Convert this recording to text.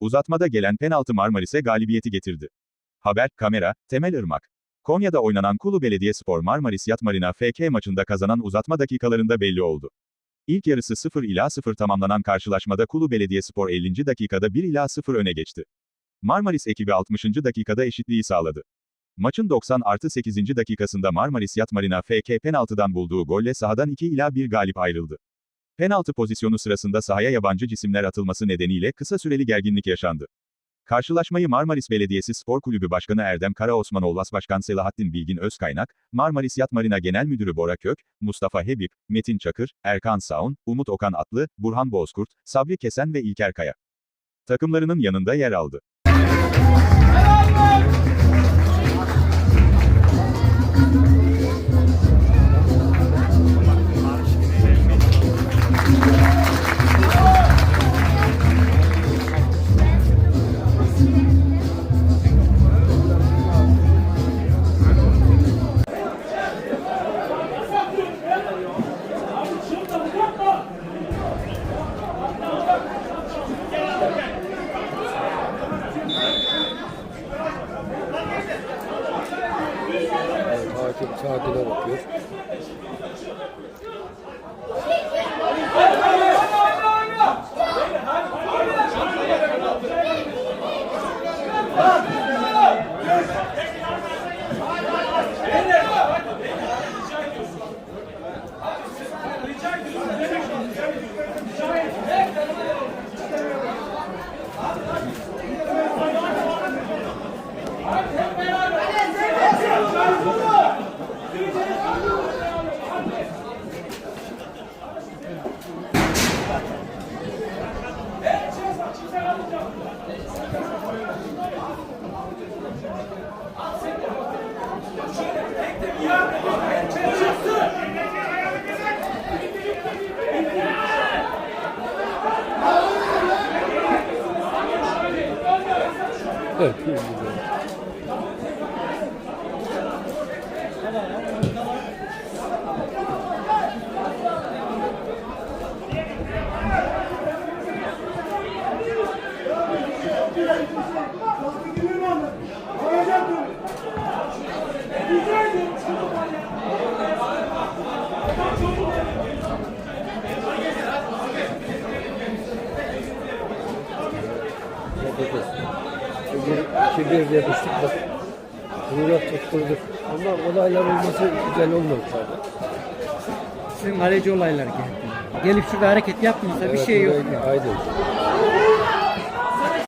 Uzatmada gelen penaltı Marmaris'e galibiyeti getirdi. Haber, kamera, Temel Irmak. Konya'da oynanan Kulu Belediyespor Marmaris Yat Marina FK maçında kazanan uzatma dakikalarında belli oldu. İlk yarısı 0 ila 0 tamamlanan karşılaşmada Kulu Belediyespor 50. dakikada 1 ila 0 öne geçti. Marmaris ekibi 60. dakikada eşitliği sağladı. Maçın 90 artı 8. dakikasında Marmaris Yat Marina FK penaltıdan bulduğu golle sahadan 2 ila 1 galip ayrıldı. Penaltı pozisyonu sırasında sahaya yabancı cisimler atılması nedeniyle kısa süreli gerginlik yaşandı. Karşılaşmayı Marmaris Belediyesi Spor Kulübü Başkanı Erdem Karaosmanoğlu Başkan Selahattin Bilgin Özkaynak, Marmaris Yat Marina Genel Müdürü Bora Kök, Mustafa Hebip, Metin Çakır, Erkan Saun, Umut Okan Atlı, Burhan Bozkurt, Sabri Kesen ve İlker Kaya. Takımlarının yanında yer aldı. Hakim saatine bakıyor. Evet, bir güzel. Yapacağız. Kibir, kibir yapıştık da. Bunu tutturduk. Ama olaylar olması güzel olmadı tabii. Sizin kaleci olaylar geldi. Gelip şurada hareket yapmasa bir şey yok. buraya- Aynen.